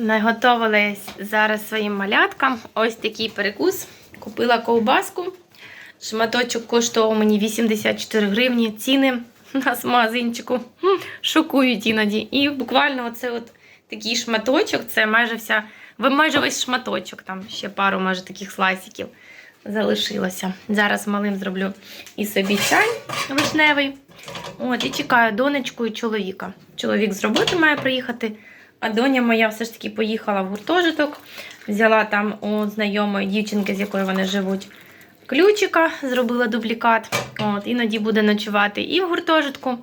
Наготовилась зараз своїм маляткам. Ось такий перекус. Купила ковбаску. Шматочок коштував мені 84 гривні. Ціни в магазинчику шокують іноді. І буквально оце от такий шматочок, це майже вся, майже весь шматочок, там ще пару, може, таких слайсиків залишилося. Зараз малим зроблю і собі чай вишневий. От, і чекаю донечку і чоловіка. Чоловік з роботи має приїхати, а доня моя все ж таки поїхала в гуртожиток. Взяла там у знайомої дівчинки, з якою вони живуть, ключика, зробила дублікат. От, іноді буде ночувати і в гуртожитку.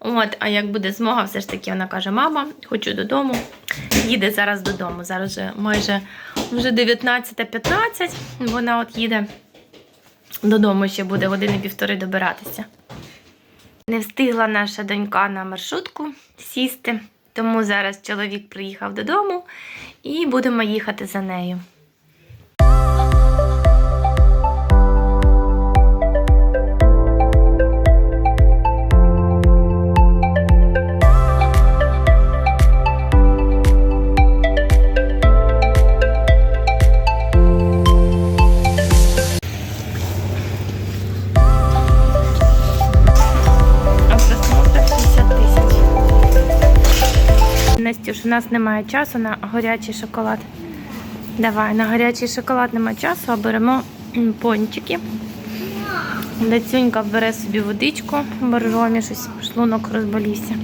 От, а як буде змога, все ж таки вона каже: мама, хочу додому. Їде зараз додому. Зараз вже майже вже 19.15. Вона от їде додому, ще буде години півтори добиратися. Не встигла наша донька на маршрутку сісти, тому зараз чоловік приїхав додому і будемо їхати за нею. Настюш, у нас немає часу на гарячий шоколад. Давай, на гарячий шоколад немає часу, а беремо пончики. Дацюнька бере собі водичку, боржомі, щось шлунок розболівся.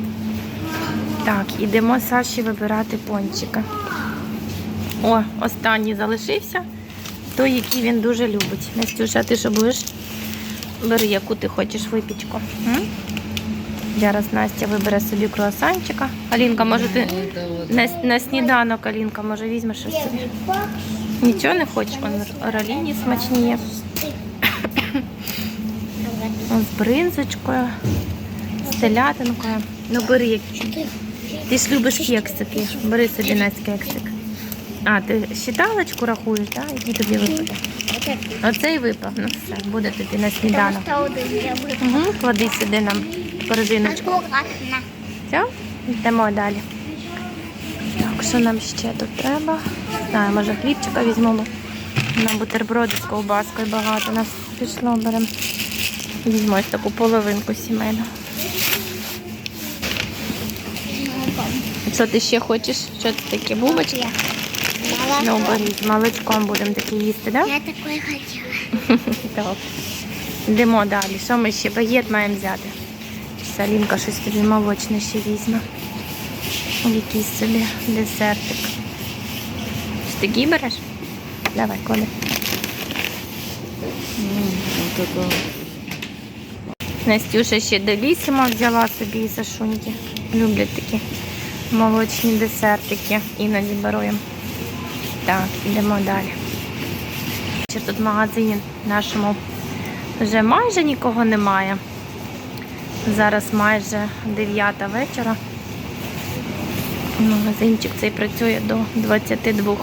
Так, ідемо Саші вибирати пончики. О, останній залишився. Той, який він дуже любить. Настюша, ти що будеш? Бери, яку ти хочеш випічку. М? Зараз Настя вибере собі круасанчика. Алінка, може ти на, на сніданок, Алінка, може візьмеш щось собі? Нічого не хочеш? Вон роліні смачні є. З бринзочкою, з телятинкою. Ну бери які. Ти ж любиш кексики. Бери собі Настя кексик. А, ти щиталочку рахуєш, так? Який тобі випаде? Оцей випав. Ну все, буде тобі на сніданок. Угу, клади сюди нам корзиночку. Все, йдемо далі. Так, що нам ще тут треба? Знаю, може хлібчика візьмемо. На бутерброди з ковбаскою багато нас пішло, беремо. Візьмо ось таку половинку сімейну. Що ти ще хочеш? Що це таке? Бубочки? Ну, бери, з молочком будемо таке їсти, так? Да? Я такое хотела. Так. Йдемо далі. Що ми ще? Багет маємо взяти. Салінка щось тобі молочне ще візьме. Якийсь собі десертик. Що такий береш? Давай, коли. Настюша ще делісімо взяла собі і Сашуньки. Люблять такі молочні десертики. Іноді беру їм. Так, йдемо далі. Чи тут в магазині нашому вже майже нікого немає. Зараз майже 9 вечора. Магазинчик цей працює до 22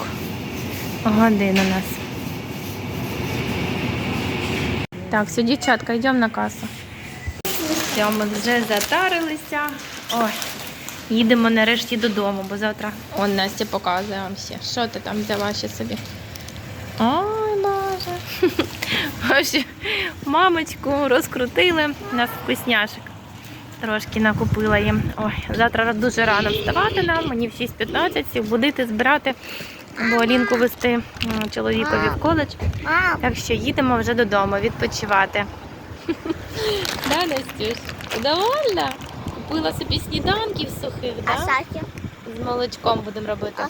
годин у нас. Так, все, дівчатка, йдемо на касу. Все, ми вже затарилися. Ой, їдемо нарешті додому, бо завтра. Он Настя показує вам ще. Що ти там взяла ще собі? Ой, Боже. Мамочку розкрутили нас вкусняшок. Трошки накупила їм. Ой, завтра дуже рано вставати нам, мені в 6.15 всіх будити, збирати, бо Алінку вести чоловікові в коледж. Так що їдемо вже додому відпочивати. Да, Настюш? Довольна? Купила собі сніданків сухих, а Сася? З молочком будемо робити.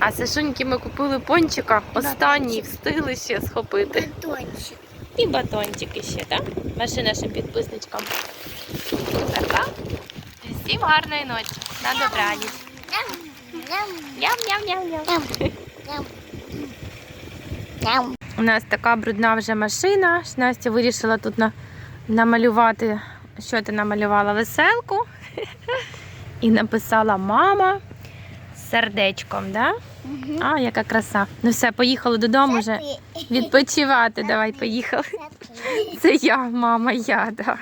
А Сашуньки ми купили пончика, останній встигли ще схопити. Батончик. І батончики ще, так? Маши нашим підписничкам. Така. Всім гарної ночі. На добраніч. Ням, Ням-ням-ням-ням. ням, ням. Ням. У нас така брудна вже машина. Настя вирішила тут на, намалювати. Що ти намалювала? Веселку. І написала мама з сердечком, да? А, яка краса. Ну все, поїхали додому вже відпочивати. Давай, поїхали. Це я, мама, я, да.